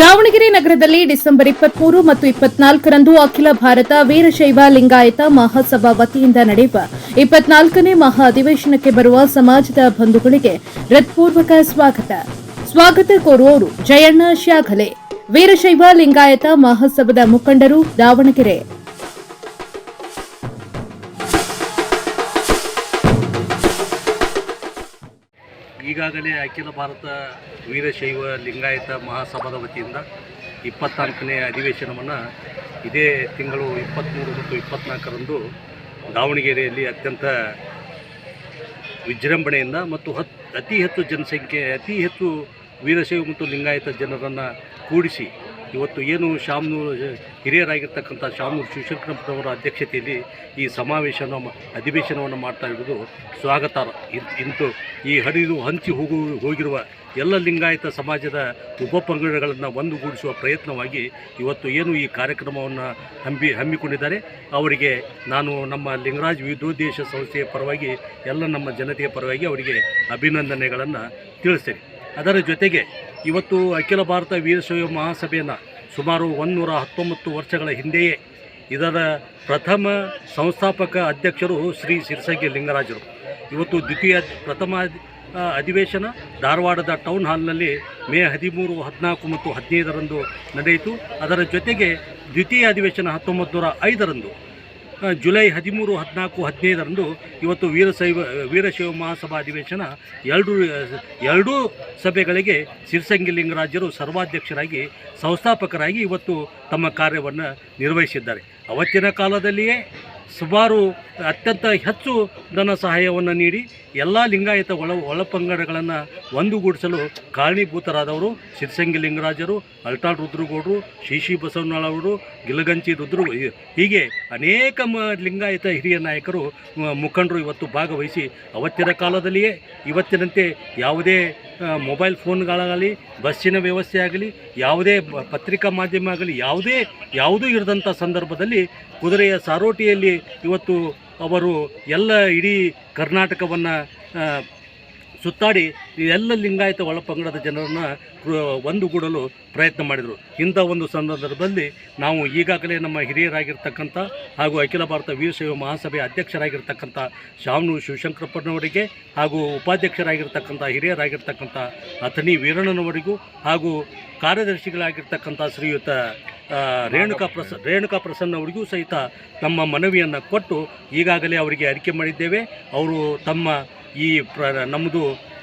ದಾವಣಗೆರೆ ನಗರದಲ್ಲಿ ಡಿಸೆಂಬರ್ ಇಪ್ಪತ್ಮೂರು ಮತ್ತು ಇಪ್ಪತ್ನಾಲ್ಕರಂದು ಅಖಿಲ ಭಾರತ ವೀರಶೈವ ಲಿಂಗಾಯತ ಮಹಾಸಭಾ ವತಿಯಿಂದ ನಡೆಯುವ ಇಪ್ಪತ್ನಾಲ್ಕನೇ ಮಹಾ ಅಧಿವೇಶನಕ್ಕೆ ಬರುವ ಸಮಾಜದ ಬಂಧುಗಳಿಗೆ ಹೃತ್ಪೂರ್ವಕ ಸ್ವಾಗತ. ಸ್ವಾಗತ ಕೋರುವವರು ಜಯಣ್ಣ ಶ್ಯಾಘಲೆ. ವೀರಶೈವ ಲಿಂಗಾಯತ ಮಹಾಸಭದ ಮುಖಂಡರು ದಾವಣಗೆರೆ. ಈಗಾಗಲೇ ಅಖಿಲ ಭಾರತ ವೀರಶೈವ ಲಿಂಗಾಯತ ಮಹಾಸಭಾದ ವತಿಯಿಂದ ಇಪ್ಪತ್ನಾಲ್ಕನೇ ಅಧಿವೇಶನವನ್ನು ಇದೇ ತಿಂಗಳು ಇಪ್ಪತ್ತ್ಮೂರು ಮತ್ತು ಇಪ್ಪತ್ನಾಲ್ಕರಂದು ದಾವಣಗೆರೆಯಲ್ಲಿ ಅತ್ಯಂತ ವಿಜೃಂಭಣೆಯಿಂದ ಮತ್ತು ಹತ್, ಅತಿ ಹೆಚ್ಚು ಜನಸಂಖ್ಯೆ, ಅತಿ ಹೆಚ್ಚು ವೀರಶೈವ ಮತ್ತು ಲಿಂಗಾಯತ ಜನರನ್ನು ಕೂಡಿಸಿ ಇವತ್ತು ಏನು ಶಾಮನೂರು ಹಿರಿಯರಾಗಿರ್ತಕ್ಕಂಥ ಶಾಮನೂರು ಶಿವಶಂಕರಪ್ಪನವರ ಅಧ್ಯಕ್ಷತೆಯಲ್ಲಿ ಈ ಸಮಾವೇಶನ ಮ- ಅಧಿವೇಶನವನ್ನು ಮಾಡ್ತಾ ಇರುವುದು ಸ್ವಾಗತಾರ್ಹ ಇನ್- ಇಂತು ಈ ಹರಿದು ಹಂಚಿ ಹೋಗು, ಹೋಗಿರುವ ಎಲ್ಲ ಲಿಂಗಾಯತ ಸಮಾಜದ ಉಪಪಂಗಡಗಳನ್ನು ಒಂದುಗೂಡಿಸುವ ಪ್ರಯತ್ನವಾಗಿ ಇವತ್ತು ಏನು ಈ ಕಾರ್ಯಕ್ರಮವನ್ನು ಹಮ್ಮಿ ಹಮ್ಮಿಕೊಂಡಿದ್ದಾರೆ. ಅವರಿಗೆ ನಾನು ನಮ್ಮ ಲಿಂಗರಾಜ್ ವಿದ್ಯೋದ್ದೇಶ ಸಂಸ್ಥೆಯ ಪರವಾಗಿ, ಎಲ್ಲ ನಮ್ಮ ಜನತೆಯ ಪರವಾಗಿ ಅವರಿಗೆ ಅಭಿನಂದನೆಗಳನ್ನು ತಿಳಿಸ್ತೇನೆ. ಅದರ ಜೊತೆಗೆ ಇವತ್ತು ಅಖಿಲ ಭಾರತ ವೀರಶೈವ ಮಹಾಸಭೆಯನ್ನು ಸುಮಾರು ಒಂದುನೂರ ಹತ್ತೊಂಬತ್ತು ವರ್ಷಗಳ ಹಿಂದೆಯೇ ಇದರ ಪ್ರಥಮ ಸಂಸ್ಥಾಪಕ ಅಧ್ಯಕ್ಷರು ಶ್ರೀ ಸಿರ್ಸಗಿ ಲಿಂಗರಾಜರು. ಇವತ್ತು ದ್ವಿತೀಯ ಪ್ರಥಮ ಅಧಿವೇಶನ ಧಾರವಾಡದ ಟೌನ್ ಹಾಲ್ನಲ್ಲಿ ಮೇ ಹದಿಮೂರು, ಹದಿನಾಲ್ಕು ಮತ್ತು ಹದಿನೈದರಂದು ನಡೆಯಿತು. ಅದರ ಜೊತೆಗೆ ದ್ವಿತೀಯ ಅಧಿವೇಶನ ಹತ್ತೊಂಬತ್ತು ನೂರ ಐದರಂದು ಜುಲೈ ಹದಿಮೂರು ಹದಿನಾಲ್ಕು ಹದಿನೈದರಂದು ಇವತ್ತು ವೀರಶೈವ ವೀರಶೈವ ಮಹಾಸಭಾ ಅಧಿವೇಶನ ಎರಡು, ಎರಡೂ ಸಭೆಗಳಿಗೆ ಸಿರಸಂಗಿ ಲಿಂಗರಾಜರು ಸರ್ವಾಧ್ಯಕ್ಷರಾಗಿ, ಸಂಸ್ಥಾಪಕರಾಗಿ ಇವತ್ತು ತಮ್ಮ ಕಾರ್ಯವನ್ನು ನಿರ್ವಹಿಸಿದ್ದಾರೆ. ಅವತ್ತಿನ ಕಾಲದಲ್ಲಿಯೇ ಸುಮಾರು ಅತ್ಯಂತ ಹೆಚ್ಚು ಧನ ಸಹಾಯವನ್ನು ನೀಡಿ ಎಲ್ಲ ಲಿಂಗಾಯತ ಒಳ ಒಳಪಂಗಡಗಳನ್ನು ಒಂದುಗೂಡಿಸಲು ಕಾರಣೀಭೂತರಾದವರು ಶಿರಸಂಗಿ ಲಿಂಗರಾಜರು ಅಲ್ಟಾಳ್ ರುದ್ರಗೌಡರು, ಶಿಶಿ ಬಸವಣ್ಣನವರು ಗಿಲಗಂಚಿ ರುದ್ರ ಹೀಗೆ ಅನೇಕ ಮ ಲಿಂಗಾಯತ ಹಿರಿಯ ನಾಯಕರು ಮುಖಂಡರು ಇವತ್ತು ಭಾಗವಹಿಸಿ ಅವತ್ತಿನ ಕಾಲದಲ್ಲಿಯೇ, ಇವತ್ತಿನಂತೆ ಯಾವುದೇ ಮೊಬೈಲ್ ಫೋನ್ಗಳಾಗಲಿ, ಬಸ್ಸಿನ ವ್ಯವಸ್ಥೆ ಆಗಲಿ, ಯಾವುದೇ ಪತ್ರಿಕಾ ಮಾಧ್ಯಮ ಆಗಲಿ, ಯಾವುದೇ, ಯಾವುದೂ ಇರದಂಥ ಸಂದರ್ಭದಲ್ಲಿ ಕುದುರೆಯ ಸಾರೋಟಿಯಲ್ಲಿ ಇವತ್ತು ಅವರು ಎಲ್ಲ ಇಡೀ ಕರ್ನಾಟಕವನ್ನು ಸುತ್ತಾಡಿ ಎಲ್ಲ ಲಿಂಗಾಯತ ಒಳಪಂಗಡದ ಜನರನ್ನು ಒಂದುಗೂಡಲು ಪ್ರಯತ್ನ ಮಾಡಿದರು. ಇಂಥ ಒಂದು ಸಂದರ್ಭದಲ್ಲಿ ನಾವು ಈಗಾಗಲೇ ನಮ್ಮ ಹಿರಿಯರಾಗಿರ್ತಕ್ಕಂಥ ಹಾಗೂ ಅಖಿಲ ಭಾರತ ವೀರಶೈವ ಮಹಾಸಭೆಯ ಅಧ್ಯಕ್ಷರಾಗಿರ್ತಕ್ಕಂಥ ಶಾಮನು ಶಿವಶಂಕರಪ್ಪನವರಿಗೆ ಹಾಗೂ ಉಪಾಧ್ಯಕ್ಷರಾಗಿರ್ತಕ್ಕಂಥ ಹಿರಿಯರಾಗಿರ್ತಕ್ಕಂಥ ಅಥಣಿ ವೀರಣ್ಣನವರಿಗೂ ಹಾಗೂ ಕಾರ್ಯದರ್ಶಿಗಳಾಗಿರ್ತಕ್ಕಂಥ ಶ್ರೀಯುತ ರೇಣುಕಾ ಪ್ರಸ ರೇಣುಕಾ ಪ್ರಸನ್ನ ಅವರಿಗೂ ಸಹಿತ ನಮ್ಮ ಮನವಿಯನ್ನು ಕೊಟ್ಟು ಈಗಾಗಲೇ ಅವರಿಗೆ ಅರಿಕೆ ಮಾಡಿದ್ದೇವೆ. ಅವರು ತಮ್ಮ ಈ ಪ್ರ, ನಮ್ಮದು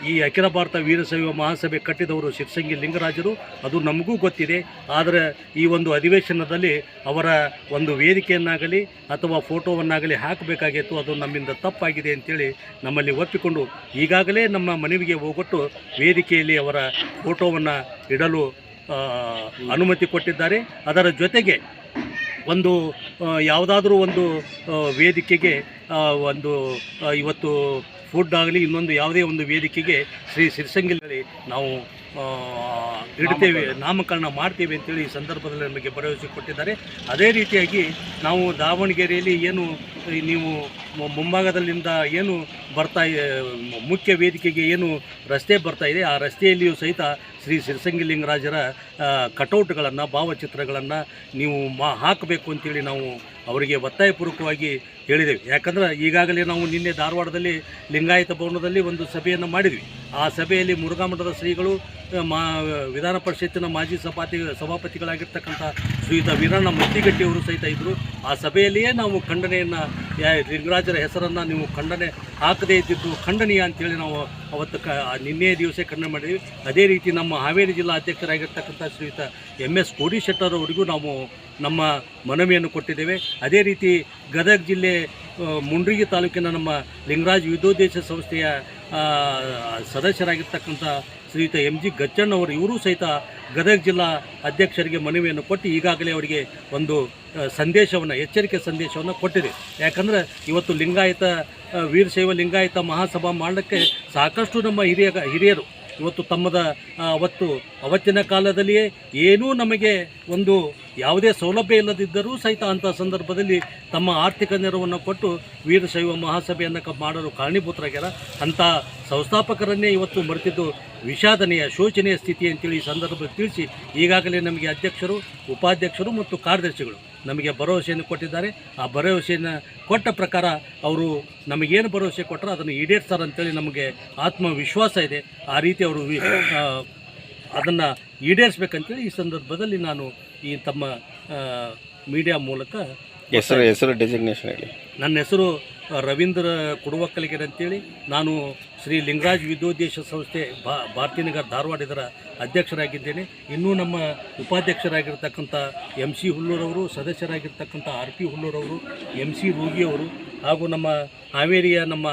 ಈ ಅಖಿಲ ಭಾರತ ವೀರಶೈವ ಮಹಾಸಭೆ ಕಟ್ಟಿದವರು ಶಿರ್ಸಂಗಿ ಲಿಂಗರಾಜರು, ಅದು ನಮಗೂ ಗೊತ್ತಿದೆ. ಆದರೆ ಈ ಒಂದು ಅಧಿವೇಶನದಲ್ಲಿ ಅವರ ಒಂದು ವೇದಿಕೆಯನ್ನಾಗಲಿ ಅಥವಾ ಫೋಟೋವನ್ನಾಗಲಿ ಹಾಕಬೇಕಾಗಿತ್ತು. ಅದು ನಮ್ಮಿಂದ ತಪ್ಪಾಗಿದೆ ಅಂತೇಳಿ ನಮ್ಮಲ್ಲಿ ಒಪ್ಪಿಕೊಂಡು ಈಗಾಗಲೇ ನಮ್ಮ ಮನವಿಗೆ ಹೋಗೊಟ್ಟು ವೇದಿಕೆಯಲ್ಲಿ ಅವರ ಫೋಟೋವನ್ನು ಇಡಲು ಅನುಮತಿ ಕೊಟ್ಟಿದ್ದಾರೆ. ಅದರ ಜೊತೆಗೆ ಒಂದು ಯಾವುದಾದ್ರೂ ಒಂದು ವೇದಿಕೆಗೆ ಒಂದು ಇವತ್ತು ಫುಡ್ ಆಗಲಿ ಇನ್ನೊಂದು ಯಾವುದೇ ಒಂದು ವೇದಿಕೆಗೆ ಶ್ರೀ ಸಿರಿಸಂಗಿಲಲ್ಲಿ ನಾವು ಇಡ್ತೇವೆ ನಾಮಕರಣ ಮಾಡ್ತೇವೆ ಅಂತೇಳಿ ಈ ಸಂದರ್ಭದಲ್ಲಿ ನಮಗೆ ಭರವಸೆ ಕೊಟ್ಟಿದ್ದಾರೆ. ಅದೇ ರೀತಿಯಾಗಿ ನಾವು ದಾವಣಗೆರೆಯಲ್ಲಿ ಏನು ನೀವು ಮುಂಭಾಗದಲ್ಲಿಂದ ಏನು ಬರ್ತಾ ಮುಖ್ಯ ವೇದಿಕೆಗೆ ಏನು ರಸ್ತೆ ಬರ್ತಾ ಇದೆ ಆ ರಸ್ತೆಯಲ್ಲಿಯೂ ಸಹಿತ ಶ್ರೀ ಸಿರಸಂಗಿಲಿಂಗರಾಜರ ಕಟೌಟ್ಗಳನ್ನು ಭಾವಚಿತ್ರಗಳನ್ನು ನೀವು ಮಾ ಹಾಕಬೇಕು ಅಂತೇಳಿ ನಾವು ಅವರಿಗೆ ಒತ್ತಾಯಪೂರ್ವಕವಾಗಿ ಹೇಳಿದ್ದೇವೆ ಯಾಕಂದ್ರೆ ಈಗಾಗಲೇ ನಾವು ನಿನ್ನೆ ಧಾರವಾಡದಲ್ಲಿ ಲಿಂಗಾಯತ ಭವನದಲ್ಲಿ ಒಂದು ಸಭೆಯನ್ನು ಮಾಡಿದ್ವಿ. ಆ ಸಭೆಯಲ್ಲಿ ಮುರುಘಾಮಠದ ಶ್ರೀಗಳು ಮಾ, ವಿಧಾನ ಪರಿಷತ್ತಿನ ಮಾಜಿ ಸಭಾತಿ ಸಭಾಪತಿಗಳಾಗಿರ್ತಕ್ಕಂಥ ಶ್ರೀಯುತ ವೀರಣ್ಣ ಮುತ್ತಿಗಟ್ಟಿಯವರು ಸಹಿತ ಇದ್ದರು ಆ ಸಭೆಯಲ್ಲಿಯೇ ನಾವು ಖಂಡನೆಯನ್ನು ಲಿಂಗರಾಜರ ಹೆಸರನ್ನು ನೀವು ಖಂಡನೆ ಹಾಕದೇ ಇದ್ದಿದ್ದು ಖಂಡನೀಯ ಅಂತೇಳಿ ನಾವು ಅವತ್ತು ಕ ನಿನ್ನೆ ದಿವಸ ಖಂಡನೆ ಮಾಡಿದ್ವಿ. ಅದೇ ರೀತಿ ನಮ್ಮ ಹಾವೇರಿ ಜಿಲ್ಲಾ ಅಧ್ಯಕ್ಷರಾಗಿರ್ತಕ್ಕಂಥ ಶ್ರೀಯುತ ಎಂ ಎಸ್ ಕೋಡಿ ಶೆಟ್ಟರ್ ಅವರಿಗೂ ನಾವು ನಮ್ಮ ಮನವಿಯನ್ನು ಕೊಟ್ಟಿದ್ದೇವೆ. ಅದೇ ರೀತಿ ಗದಗ ಜಿಲ್ಲೆ ಮುಂಡ್ರಿಗಿ ತಾಲೂಕಿನ ನಮ್ಮ ಲಿಂಗರಾಜ್ ವಿದ್ಯೋದ್ದೇಶ ಸಂಸ್ಥೆಯ ಸದಸ್ಯರಾಗಿರ್ತಕ್ಕಂಥ ಶ್ರೀಯುತ ಎಂ ಜಿ ಗಚ್ಚಣ್ಣವರು ಇವರೂ ಸಹಿತ ಗದಗ ಜಿಲ್ಲಾ ಅಧ್ಯಕ್ಷರಿಗೆ ಮನವಿಯನ್ನು ಕೊಟ್ಟು ಈಗಾಗಲೇ ಅವರಿಗೆ ಒಂದು ಸಂದೇಶವನ್ನು, ಎಚ್ಚರಿಕೆ ಸಂದೇಶವನ್ನು ಕೊಟ್ಟಿದೆ. ಯಾಕಂದರೆ ಇವತ್ತು ಲಿಂಗಾಯತ ವೀರಶೈವ ಲಿಂಗಾಯತ ಮಹಾಸಭಾ ಮಾಡೋಕ್ಕೆ ಸಾಕಷ್ಟು ನಮ್ಮ ಹಿರಿಯ, ಹಿರಿಯರು ಇವತ್ತು ತಮ್ಮದ ಅವತ್ತು ಅವತ್ತಿನ ಕಾಲದಲ್ಲಿಯೇ ಏನೂ ನಮಗೆ ಒಂದು ಯಾವುದೇ ಸೌಲಭ್ಯ ಇಲ್ಲದಿದ್ದರೂ ಸಹಿತ ಅಂಥ ಸಂದರ್ಭದಲ್ಲಿ ತಮ್ಮ ಆರ್ಥಿಕ ನೆರವನ್ನು ಕೊಟ್ಟು ವೀರಶೈವ ಮಹಾಸಭೆಯನ್ನು ಕ ಮಾಡಲು ಕಾರಣೀಭೂತರಾಗ್ಯಾರ. ಅಂಥ ಸಂಸ್ಥಾಪಕರನ್ನೇ ಇವತ್ತು ಮರೆತಿದ್ದು ವಿಷಾದನೆಯ, ಶೋಚನೆಯ ಸ್ಥಿತಿ ಅಂತೇಳಿ ಈ ಸಂದರ್ಭದಲ್ಲಿ ತಿಳಿಸಿ ಈಗಾಗಲೇ ನಮಗೆ ಅಧ್ಯಕ್ಷರು, ಉಪಾಧ್ಯಕ್ಷರು ಮತ್ತು ಕಾರ್ಯದರ್ಶಿಗಳು. ನಮಗೆ ಭರವಸೆಯನ್ನು ಕೊಟ್ಟಿದ್ದಾರೆ. ಆ ಭರವಸೆಯನ್ನು ಕೊಟ್ಟ ಪ್ರಕಾರ ಅವರು ನಮಗೇನು ಭರವಸೆ ಕೊಟ್ಟರು ಅದನ್ನು ಈಡೇರಿಸ್ತಾರೆ ಅಂತೇಳಿ ನಮಗೆ ಆತ್ಮವಿಶ್ವಾಸ ಇದೆ. ಆ ರೀತಿ ಅವರು ವಿ ಅದನ್ನು ಈಡೇರಿಸ್ಬೇಕಂತೇಳಿ ಈ ಸಂದರ್ಭದಲ್ಲಿ ನಾನು ಈ ತಮ್ಮ ಮೀಡಿಯಾ ಮೂಲಕ ಹೆಸರು ಹೆಸರು ಡೆಸಿಗ್ನೇಷನ್ ಹೇಳಿ. ನನ್ನ ಹೆಸರು ರವೀಂದ್ರ ಕುಡುವಕ್ಕಲಿಗೆರೆ ಅಂತೇಳಿ ನಾನು ಶ್ರೀ ಲಿಂಗರಾಜ್ ವಿದ್ಯೋದ್ದೇಶ ಸಂಸ್ಥೆ ಬಾ ಭಾರತೀನಗರ ಧಾರವಾಡ ಇದರ ಅಧ್ಯಕ್ಷರಾಗಿದ್ದೇನೆ. ಇನ್ನೂ ನಮ್ಮ ಉಪಾಧ್ಯಕ್ಷರಾಗಿರ್ತಕ್ಕಂಥ ಎಂ ಸಿ ಹುಲ್ಲೂರವರು, ಸದಸ್ಯರಾಗಿರ್ತಕ್ಕಂಥ ಆರ್ ಪಿ ಹುಲ್ಲೂರವರು ಎಂ ಸಿ ರೂಗಿಯವರು ಹಾಗೂ ನಮ್ಮ ಹಾವೇರಿಯ ನಮ್ಮ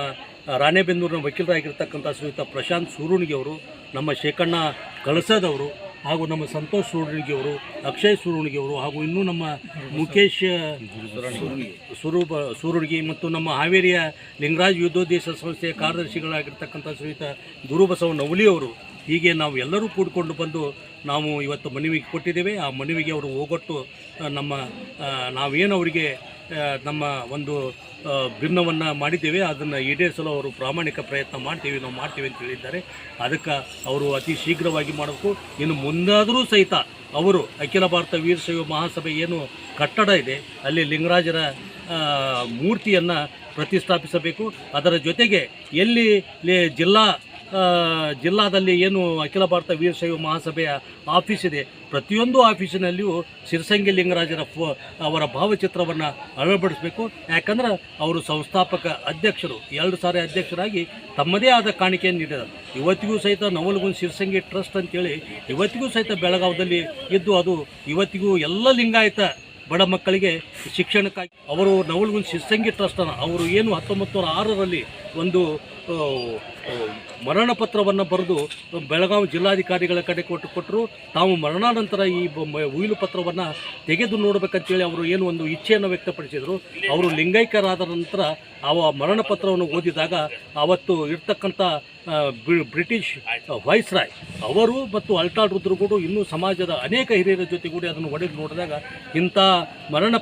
ರಾಣೆಬೆನ್ನೂರಿನ ವಕೀಲರಾಗಿರ್ತಕ್ಕಂಥ ಶ್ರೀಯುತ ಪ್ರಶಾಂತ್ ಸೂರುಣಿಗೆಯವರು ನಮ್ಮ ಶೇಖಣ್ಣ ಕಳಸದವರು ಹಾಗೂ ನಮ್ಮ ಸಂತೋಷ್ ಸುರುಣಿಗೆಯವರು, ಅಕ್ಷಯ್ ಸುರುಣಿಗೆಯವರು ಹಾಗೂ ಇನ್ನೂ ನಮ್ಮ ಮುಖೇಶ್ ಸ್ವರೂಪ ಸುರುಣಿಗೆ ಮತ್ತು ನಮ್ಮ ಹಾವೇರಿಯ ಲಿಂಗರಾಜ್ ಯುದ್ಧೋದ್ದೇಶ ಸಂಸ್ಥೆಯ ಕಾರ್ಯದರ್ಶಿಗಳಾಗಿರ್ತಕ್ಕಂಥ ಶ್ರೀಯುತ ಗುರುಬಸವ ನವಲಿಯವರು ಹೀಗೆ ನಾವು ಎಲ್ಲರೂ ಕೂಡಿಕೊಂಡು ಬಂದು ನಾವು ಇವತ್ತು ಮನವಿಗೆ ಕೊಟ್ಟಿದ್ದೇವೆ. ಆ ಮನವಿಗೆ ಅವರು ಹೋಗೊಟ್ಟು ನಮ್ಮ ನಾವೇನು ಅವರಿಗೆ ನಮ್ಮ ಒಂದು ಭಿನ್ನವನ್ನು ಮಾಡಿದ್ದೇವೆ, ಅದನ್ನು ಈಡೇರಿಸಲು ಅವರು ಪ್ರಾಮಾಣಿಕ ಪ್ರಯತ್ನ ಮಾಡ್ತೀವಿ, ನಾವು ಮಾಡ್ತೀವಿ ಅಂತ ಹೇಳಿದ್ದಾರೆ. ಅದಕ್ಕೆ ಅವರು ಅತಿ ಶೀಘ್ರವಾಗಿ ಮಾಡಬೇಕು. ಇನ್ನು ಮುಂದಾದರೂ ಸಹಿತ ಅವರು ಅಖಿಲ ಭಾರತ ವೀರಶೈವ ಮಹಾಸಭೆ ಏನು ಕಟ್ಟಡ ಇದೆ, ಅಲ್ಲಿ ಲಿಂಗರಾಜರ ಮೂರ್ತಿಯನ್ನು ಪ್ರತಿಷ್ಠಾಪಿಸಬೇಕು. ಅದರ ಜೊತೆಗೆ ಎಲ್ಲಿ ಜಿಲ್ಲಾ ಜಿಲ್ಲಾದಲ್ಲಿ ಏನು ಅಖಿಲ ಭಾರತ ವೀರಶೈವ ಮಹಾಸಭೆಯ ಆಫೀಸ್ ಇದೆ. ಪ್ರತಿಯೊಂದು ಆಫೀಸಿನಲ್ಲಿಯೂ ಸಿರಸಂಗಿ ಲಿಂಗರಾಜರ ಫೋ, ಅವರ ಭಾವಚಿತ್ರವನ್ನು ಅಳವಡಿಸಬೇಕು. ಯಾಕಂದ್ರೆ ಅವರು ಸಂಸ್ಥಾಪಕ ಅಧ್ಯಕ್ಷರು, ಎರಡು ಸಾರಿ ಅಧ್ಯಕ್ಷರಾಗಿ ತಮ್ಮದೇ ಆದ ಕಾಣಿಕೆಯನ್ನು ನೀಡಿದರು ಇವತ್ತಿಗೂ ಸಹಿತ ನವಲಗುಂದ ಸಿರಸಂಗಿ ಟ್ರಸ್ಟ್ ಅಂತೇಳಿ ಇವತ್ತಿಗೂ ಸಹಿತ ಬೆಳಗಾವದಲ್ಲಿ ಇದ್ದು ಅದು ಇವತ್ತಿಗೂ ಎಲ್ಲ ಲಿಂಗಾಯತ ಬಡ ಮಕ್ಕಳಿಗೆ ಶಿಕ್ಷಣಕ್ಕಾಗಿ. ಅವರು ನವಲಗುಂದ ಸಿರಸಂಗಿ ಟ್ರಸ್ಟನ್ನು ಅವರು ಏನು ಹತ್ತೊಂಬತ್ತು ನೂರ ಆರರಲ್ಲಿ ಒಂದು ಮರಣ ಪತ್ರವನ್ನು ಬರೆದು ಬೆಳಗಾವಿ ಜಿಲ್ಲಾಧಿಕಾರಿಗಳ ಕಡೆ ಕೊಟ್ಟು ಕೊಟ್ಟರು ತಾವು ಮರಣಾನಂತರ ಈ ಉಯಿಲು ಪತ್ರವನ್ನು ತೆಗೆದು ನೋಡಬೇಕಂತೇಳಿ ಅವರು ಏನು ಒಂದು ಇಚ್ಛೆಯನ್ನು ವ್ಯಕ್ತಪಡಿಸಿದರು. ಅವರು ಲಿಂಗೈಕ್ಯರಾದ ನಂತರ ಆ ಮರಣ ಪತ್ರವನ್ನು ಓದಿದಾಗ ಅವತ್ತು ಇರ್ತಕ್ಕಂಥ ಬ್ರಿಟಿಷ್ ವೈಸ್ರಾಯ್ ಅವರು ಮತ್ತು ಅಲ್ಟಾ ರುದ್ರಗೂಡು ಇನ್ನೂ ಸಮಾಜದ ಅನೇಕ ಹಿರಿಯರ ಜೊತೆಗೂಡಿ ಅದನ್ನು ಒಡೆದು ನೋಡಿದಾಗ ಇಂಥ ಮರಣ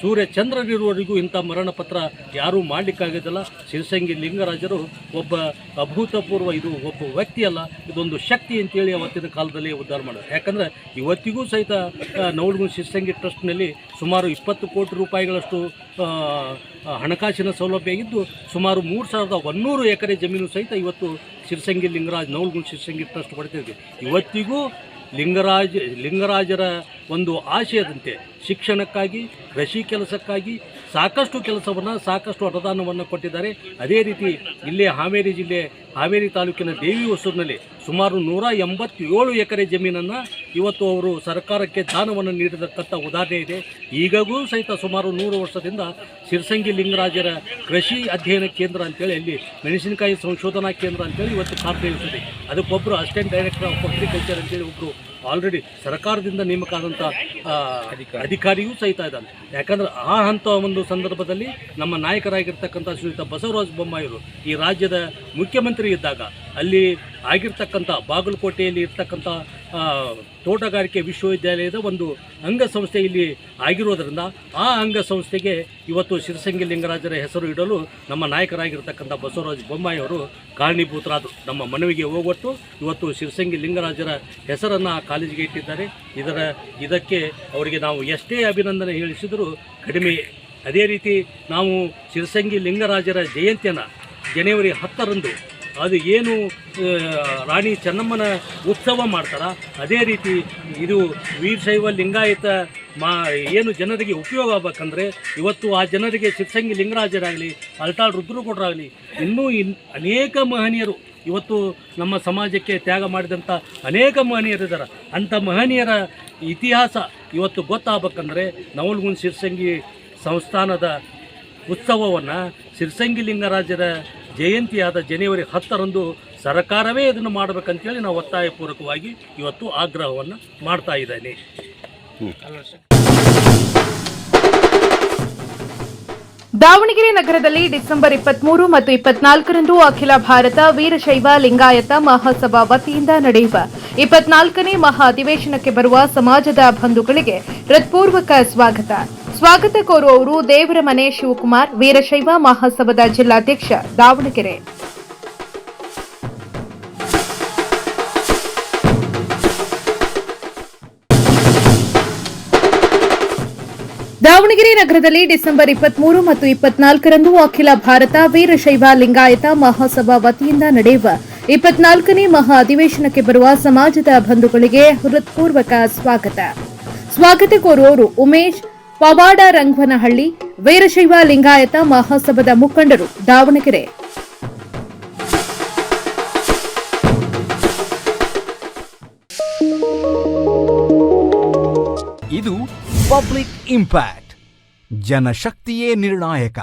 ಸೂರ್ಯ ಚಂದ್ರನಿರುವವರೆಗೂ ಇಂಥ ಮರಣ ಪತ್ರ ಯಾರೂ ಮಾಡಲಿಕ್ಕಾಗೋದಿಲ್ಲ ಶಿರಸಂಗಿ ಲಿಂಗರಾಜರು ಒಬ್ಬ ಅಭೂತಪೂರ್ವ ಇದು ಒಬ್ಬ ವ್ಯಕ್ತಿಯಲ್ಲ. ಇದೊಂದು ಶಕ್ತಿ ಅಂತೇಳಿ ಅವತ್ತಿನ ಕಾಲದಲ್ಲಿ ಉದ್ಧಾರ ಮಾಡೋದು ಯಾಕಂದರೆ ಇವತ್ತಿಗೂ ಸಹಿತ ನವಲಗುಂದ ಶಿರಸಂಗಿ ಟ್ರಸ್ಟ್ನಲ್ಲಿ ಸುಮಾರು ಇಪ್ಪತ್ತು ಕೋಟಿ ರೂಪಾಯಿಗಳಷ್ಟು ಹಣಕಾಸಿನ ಸೌಲಭ್ಯ ಇದ್ದು ಸುಮಾರು ಮೂರು ಸಾವಿರದ ಒನ್ನೂರು ಎಕರೆ ಜಮೀನು ಸಹಿತ ಇವತ್ತು ಶಿರಸಂಗಿ ಲಿಂಗರಾಜ್, ನವಲಗುಂದ ಶಿರಸಂಗಿ ಟ್ರಸ್ಟ್ ಪಡೆದಿದೆ. ಇವತ್ತಿಗೂ ಲಿಂಗರಾಜ, ಲಿಂಗರಾಜರ ಒಂದು ಆಶಯದಂತೆ, ಶಿಕ್ಷಣಕ್ಕಾಗಿ, ಕೃಷಿ ಕೆಲಸಕ್ಕಾಗಿ ಸಾಕಷ್ಟು ಕೆಲಸವನ್ನು, ಸಾಕಷ್ಟು ಅನುದಾನವನ್ನು ಕೊಟ್ಟಿದ್ದಾರೆ. ಅದೇ ರೀತಿ ಇಲ್ಲೇ ಹಾವೇರಿ ಜಿಲ್ಲೆ, ಹಾವೇರಿ ತಾಲೂಕಿನ ದೇವಿ ಹೊಸೂರಿನಲ್ಲಿ ಸುಮಾರು ನೂರ ಎಂಬತ್ತೇಳು ಎಕರೆ ಜಮೀನನ್ನು ಇವತ್ತು ಅವರು ಸರ್ಕಾರಕ್ಕೆ ದಾನವನ್ನು ನೀಡಿರತಕ್ಕಂಥ ಉದಾಹರಣೆ ಇದೆ. ಈಗಾಗೂ ಸಹಿತ ಸುಮಾರು ನೂರು ವರ್ಷದಿಂದ ಸಿರ್ಸಂಗಿ ಲಿಂಗರಾಜರ ಕೃಷಿ ಅಧ್ಯಯನ ಕೇಂದ್ರ ಅಂತೇಳಿ ಅಲ್ಲಿ ಮೆಣಸಿನಕಾಯಿ ಸಂಶೋಧನಾ ಕೇಂದ್ರ ಅಂತೇಳಿ ಇವತ್ತು ಕಾರ್ಯನಿರ್ವಹಿಸಿದೆ ಅದಕ್ಕೊಬ್ಬರು ಅಸಿಸ್ಟೆಂಟ್ ಡೈರೆಕ್ಟರ್ ಆಫ್ ಅಗ್ರಿಕಲ್ಚರ್ ಅಂತೇಳಿ ಒಬ್ಬರು ಆಲ್ರೆಡಿ ಸರ್ಕಾರದಿಂದ ನೇಮಕ ಆದಂಥ ಅಧಿಕಾರಿಯೂ ಸಹಿತ ಇದ್ದಾನೆ. ಯಾಕಂದ್ರೆ ಆ ಹಂತ ಒಂದು ಸಂದರ್ಭದಲ್ಲಿ ನಮ್ಮ ನಾಯಕರಾಗಿರ್ತಕ್ಕಂಥ ಶ್ರೀಯುತ ಬಸವರಾಜ ಬೊಮ್ಮಾಯಿರು ಈ ರಾಜ್ಯದ ಮುಖ್ಯಮಂತ್ರಿ ಇದ್ದಾಗ ಅಲ್ಲಿ ಆಗಿರ್ತಕ್ಕಂಥ ಬಾಗಲಕೋಟೆಯಲ್ಲಿ ಇರ್ತಕ್ಕಂಥ ತೋಟಗಾರಿಕೆ ವಿಶ್ವವಿದ್ಯಾಲಯದ ಒಂದು ಅಂಗಸಂಸ್ಥೆ ಇಲ್ಲಿ ಆಗಿರೋದರಿಂದ ಆ ಅಂಗಸಂಸ್ಥೆಗೆ ಇವತ್ತು ಶಿರಸಂಗಿ ಲಿಂಗರಾಜರ ಹೆಸರು ಇಡಲು ನಮ್ಮ ನಾಯಕರಾಗಿರ್ತಕ್ಕಂಥ ಬಸವರಾಜ ಬೊಮ್ಮಾಯಿ ಅವರು ಕಾರಣೀಭೂತರಾದರು. ನಮ್ಮ ಮನವಿಗೆ ಹೋಗೊಟ್ಟು ಇವತ್ತು ಶಿರಸಂಗಿ ಲಿಂಗರಾಜರ ಹೆಸರನ್ನು ಆ ಕಾಲೇಜಿಗೆ ಇಟ್ಟಿದ್ದಾರೆ. ಇದರ, ಇದಕ್ಕೆ ಅವರಿಗೆ ನಾವು ಎಷ್ಟೇ ಅಭಿನಂದನೆ ಹೇಳಿಸಿದರೂ ಕಡಿಮೆ. ಅದೇ ರೀತಿ ನಾವು ಶಿರಸಂಗಿ ಲಿಂಗರಾಜರ ಜಯಂತಿಯನ್ನು ಜನವರಿ ಹತ್ತರಂದು ಅದು ಏನು ರಾಣಿ ಚೆನ್ನಮ್ಮನ ಉತ್ಸವ ಮಾಡ್ತಾರ, ಅದೇ ರೀತಿ ಇದು ವೀರಶೈವ ಲಿಂಗಾಯತ ಮಾ, ಏನು ಜನರಿಗೆ ಉಪಯೋಗ ಆಗ್ಬೇಕಂದ್ರೆ, ಇವತ್ತು ಆ ಜನರಿಗೆ ಶಿವಸಂಗಿ ಲಿಂಗರಾಜರಾಗಲಿ ಅಲ್ಟಾಳ್ ರುದ್ರಗೌಡರಾಗಲಿ, ಇನ್ನೂ ಇನ್, ಅನೇಕ ಮಹನೀಯರು ಇವತ್ತು ನಮ್ಮ ಸಮಾಜಕ್ಕೆ ತ್ಯಾಗ ಮಾಡಿದಂಥ ಅನೇಕ ಮಹನೀಯರಿದ್ದಾರೆ ಅಂಥ ಮಹನೀಯರ ಇತಿಹಾಸ ಇವತ್ತು ಗೊತ್ತಾಗಬೇಕಂದ್ರೆ, ನವಲಗುಂದ ಶಿರ್ಸಂಗಿ ಸಂಸ್ಥಾನದ ಉತ್ಸವವನ್ನು ಸಿರ್ಸಂಗಿ ಲಿಂಗರಾಜರ ಜಯಂತಿಯಾದ ಜನವರಿ ಹತ್ತರಂದು ಸರ್ಕಾರವೇ ಇದನ್ನು ಮಾಡಬೇಕಂತೇಳಿ ನಾವು ಒತ್ತಾಯಪೂರ್ವಕವಾಗಿ ಇವತ್ತು ಆಗ್ರಹವನ್ನು ಮಾಡ್ತಾ ಇದ್ದೇನೆ. ದಾವಣಗೆರೆ ನಗರದಲ್ಲಿ ಡಿಸೆಂಬರ್ ಇಪ್ಪತ್ಮೂರು ಮತ್ತು ಇಪ್ಪತ್ನಾಲ್ಕರಂದು ಅಖಿಲ ಭಾರತ ವೀರಶೈವ ಲಿಂಗಾಯತ ಮಹಾಸಭಾ ವತಿಯಿಂದ ನಡೆಯುವ ಇಪ್ಪತ್ನಾಲ್ಕನೇ ಮಹಾ ಅಧಿವೇಶನಕ್ಕೆ ಬರುವ ಸಮಾಜದ ಬಂಧುಗಳಿಗೆ ಹೃತ್ಪೂರ್ವಕ ಸ್ವಾಗತ. ಸ್ವಾಗತ ಕೋರುವವರು ದೇವರ ಮನೆ ಶಿವಕುಮಾರ್, ವೀರಶೈವ ಮಹಾಸಭಾದ ಜಿಲ್ಲಾಧ್ಯಕ್ಷ ದಾವಣಗೆರೆ. ದಾವಣಗೆರೆ ನಗರದಲ್ಲಿ ಡಿಸೆಂಬರ್ ಇಪ್ಪತ್ಮೂರು ಮತ್ತು ಇಪ್ಪತ್ನಾಲ್ಕರಂದು ಅಖಿಲ ಭಾರತ ವೀರಶೈವ ಲಿಂಗಾಯತ ಮಹಾಸಭಾ ವತಿಯಿಂದ ನಡೆಯುವ ಇಪ್ಪತ್ನಾಲ್ಕನೇ ಮಹಾ ಅಧಿವೇಶನಕ್ಕೆ ಬರುವ ಸಮಾಜದ ಬಂಧುಗಳಿಗೆ ಹೃತ್ಪೂರ್ವಕ ಸ್ವಾಗತ. ಸ್ವಾಗತ ಕೋರುವವರು ಉಮೇಶ್ ಪವಾಡ ರಂಗನಹಳ್ಳಿ ವೀರಶೈವ ಲಿಂಗಾಯತ ಮಹಾಸಭದ ಮುಖಂಡರು ದಾವಣಗೆರೆ. ಇದು ಪಬ್ಲಿಕ್ ಇಂಪ್ಯಾಕ್ಟ್ ಜನಶಕ್ತಿಯೇ ನಿರ್ಣಾಯಕ.